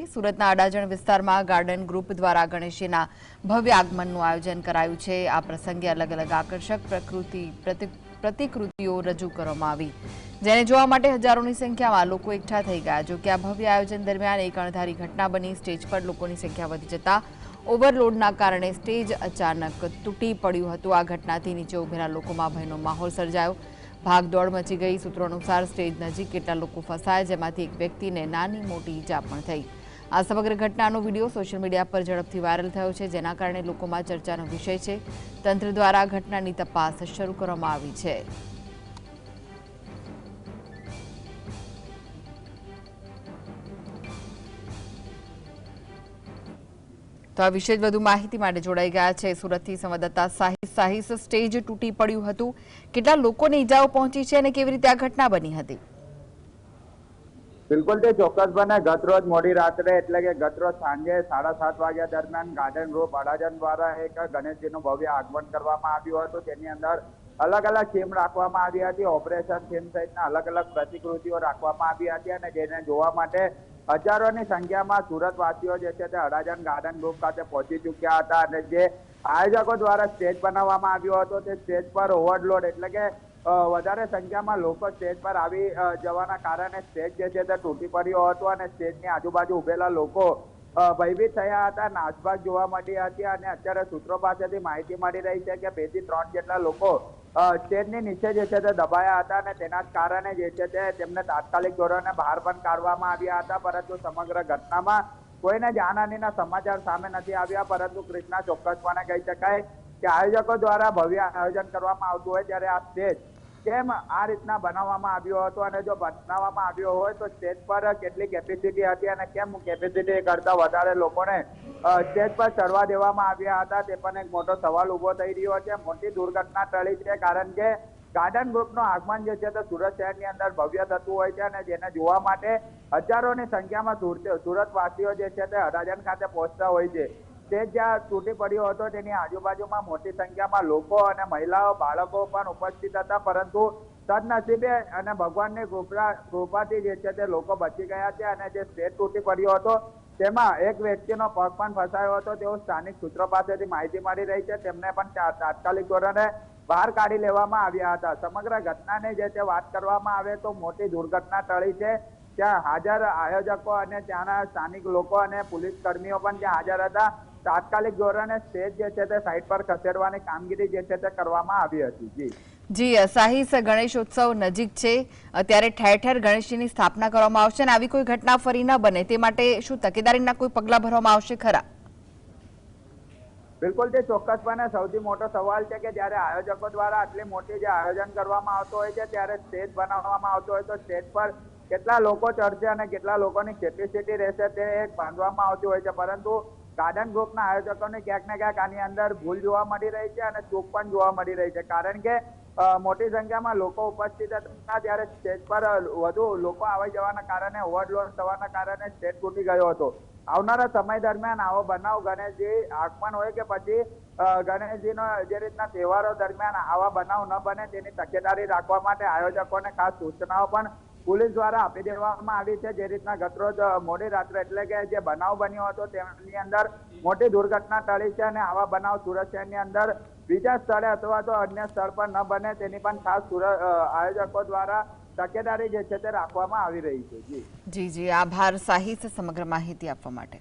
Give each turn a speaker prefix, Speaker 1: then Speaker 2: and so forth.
Speaker 1: સુરતના અડાજણ વિસ્તારમાં garden group દ્વારા ગણેશજીના ભવ્ય આગમનનું આયોજન કરાયું છે. આ પ્રસંગે અલગ અલગ આકર્ષક પ્રકૃતિ પ્રતિ- પ્રતિકૃતિઓ રજૂ કરવામાં આવી. જેને જોવા માટે હજારોની સંખ્યામાં લોકો એકઠા થઈ ગયા. જો કે આ ભવ્ય આયોજન દરમિયાન એક અણધારી ઘટના બની. સ્ટેજ પર લોકોની સંખ્યા વધી જતા ઓવરલોડના કારણે સ્ટેજ અચાનક તૂટી પડ્યું હતું. આ ઘટનાથી નીચે ઉભેલા લોકોમાં ભયનો માહોલ સર્જાયો. ભાગદોડ મચી ગઈ. સૂત્રો અનુસાર સ્ટેજ નજીક કેટલા લોકો ફસાયા, જેમાંથી એક વ્યક્તિને નાની મોટી ઈજા પણ થઈ. આ સમગ્ર ઘટનાનો વીડિયો સોશિયલ મીડિયા પર ઝડપથી વાયરલ થયો છે, જેના કારણે લોકોમાં ચર્ચાનો વિષય છે. તંત્ર દ્વારા ઘટનાની તપાસ શરૂ કરવામાં આવી છે. તો આ વિશે વધુ માહિતી માટે જોડાઈ ગયા છે સુરતથી સંવાદદાતા સાહિસ. સાહિસ, સ્ટેજ તૂટી પડ્યું હતું. કેટલા લોકોને ઈજાઓ પહોંચી છે અને કેવી રીતે આ ઘટના બની હતી?
Speaker 2: બિલકુલ તે ચોક્કસપણે ગત રોજ મોડી રાત્રે એટલે કે ગત રોજ સાંજે સાડા સાત વાગ્યા દરમિયાન ગાર્ડન ગ્રુપ અડાજન દ્વારા એક ગણેશજીનું ભવ્ય આગમન કરવામાં આવ્યું હતું. તેની અંદર અલગ અલગ થીમ રાખવામાં આવી હતી. ઓપરેશન થીમ સહિતના અલગ અલગ પ્રતિકૃતિઓ રાખવામાં આવી હતી અને જેને જોવા માટે હજારોની સંખ્યામાં સુરતવાસીઓ જે છે તે અડાજન ગાર્ડન ગ્રુપ ખાતે પહોંચી ચૂક્યા હતા અને જે આયોજકો દ્વારા સ્ટેજ બનાવવામાં આવ્યો હતો. તે સ્ટેજ પર ઓવરલોડ એટલે કે વધારે સંખ્યામાં લોકો સ્ટેજ પર આવી જવાના કારણે સ્ટેજ જે છે તે તૂટી પડ્યો હતો અને સ્ટેજની આજુબાજુ ઉભેલા લોકો ભયભીત થયા હતા. નાસભાગ જોવા મળી હતી અને અત્યારે સૂત્રો પાસેથી માહિતી મળી રહી છે કે બેથી ત્રણ જેટલા લોકો સ્ટેજની નીચે જે છે તે દબાયા હતા અને તેના જ કારણે જે છે તે તેમને તાત્કાલિક ધોરણે બહાર પણ કાઢવામાં આવ્યા હતા. પરંતુ સમગ્ર ઘટનામાં કોઈને જાનહાનિના સમાચાર સામે નથી આવ્યા. પરંતુ કૃષ્ણા ચોક્કસપણે કહી શકાય કે આયોજકો દ્વારા ભવ્ય આયોજન કરવામાં આવતું હોય ત્યારે આ સ્ટેજ કેમ આ રીતના બનાવવામાં આવ્યો હતો અને જો બનાવવામાં આવ્યો હોય તો સ્ટેજ પર કેટલી કેપેસિટી હતી અને કેમ કેપેસિટી કરતા વધારે લોકોને સ્ટેજ પર ચડવા દેવામાં આવ્યા હતા તે પણ એક મોટો સવાલ ઊભો થઈ રહ્યો છે. મોટી દુર્ઘટના ટળી છે કારણ કે ગાર્ડન ગ્રુપનું આગમન જે છે તે સુરત શહેરની અંદર ભવ્ય થતું હોય છે અને જેને જોવા માટે હજારોની સંખ્યામાં સુરત સુરતવાસીઓ જે છે તે હરાજન ખાતે પહોંચતા હોય છે. તે જ્યાં તૂટી પડ્યો હતો. તેની આજુબાજુમાં મોટી સંખ્યામાં લોકો અને મહિલાઓ, બાળકો પણ ઉપસ્થિત હતા. પરંતુ સદનસીબે અને ભગવાનની કૃપા, કૃપાથી જે છે તે લોકો બચી ગયા છે અને જે સ્ટેજ તૂટી પડ્યો હતો, તેમાં એક વ્યક્તિનો પગ પણ ફસાયો હતો. તેઓ સ્થાનિક સૂત્રો પાસેથી માહિતી મળી રહી છે. તેમને પણ તાત્કાલિક ધોરણે બહાર કાઢી લેવામાં આવ્યા હતા. સમગ્ર ઘટનાને જે તે વાત કરવામાં આવે તો મોટી દુર્ઘટના ટળી છે. ત્યાં હાજર આયોજકો અને ત્યાંના સ્થાનિક લોકો અને પોલીસ કર્મીઓ પણ ત્યાં હાજર હતા. તાત્કાલિક ધોરણે સ્ટેજ જે છે તે સાઈડ પર ખસેડવાની કામગીરી જે છે તે કરવામાં આવી હતી જી.
Speaker 1: જી સાહિસ ગણેશોત્સવ નજીક છે. અત્યારે ઠેર ઠેર ગણેશજીની સ્થાપના કરવામાં આવશે અને આવી કોઈ ઘટના ફરી ન બને. તે માટે શું તકેદારીના કોઈ પગલાં ભરવામાં આવશે ખરા?
Speaker 2: બિલકુલ તે ચોક્કસપણે સૌથી મોટો સવાલ છે કે જ્યારે આયોજકો દ્વારા આટલી મોટી જે આયોજન કરવામાં આવતો હોય છે ત્યારે સ્ટેજ બનાવવામાં આવતો હોય તો સ્ટેજ પર કેટલા લોકો ચડશે અને કેટલા લોકોની કેપેસિટી રહેશે તે બાંધવામાં આવતી હોય છે. પરંતુ ગાર્ડન ગ્રુપના આયોજકોને ક્યાંક ને ક્યાંક આની અંદર ભૂલ જોવા મળી રહી છે અને ચૂક પણ જોવા મળી રહી છે. કારણ કે મોટી સંખ્યામાં લોકો ઉપસ્થિત હતા. ત્યારે સ્ટેજ પર વધુ લોકો આવી જવાના કારણે, ઓવરલોડ થવાના કારણે સ્ટેજ તૂટી ગયો હતો. આવનારા સમય દરમિયાન આવો બનાવ ગણેશજી, આગમન હોય કે પછી ગણેશજીનો જે રીતના તહેવારો દરમિયાન આવા બનાવ ન બને તેની તકેદારી રાખવા માટે આયોજકોને ખાસ સૂચનાઓ પણ પોલીસ દ્વારા આપી દેવામાં આવી છે. જે રીતના ગતરોજ મોડી રાત્રે એટલે કે જે બનાવ બન્યો હતો તેની અંદર મોટી દુર્ઘટના ટળી છે અને આવા બનાવ સુરત શહેરની અંદર બીજા સ્થળે અથવા તો અન્ય સ્થળ પર ન બને તેની પણ ખાસ સુરત આયોજકો દ્વારા તકેદારી જે છે તે રાખવામાં આવી રહી છે. જી.
Speaker 1: જી જી. આભાર સાહિત્ય સમગ્ર માહિતી આપવા માટે.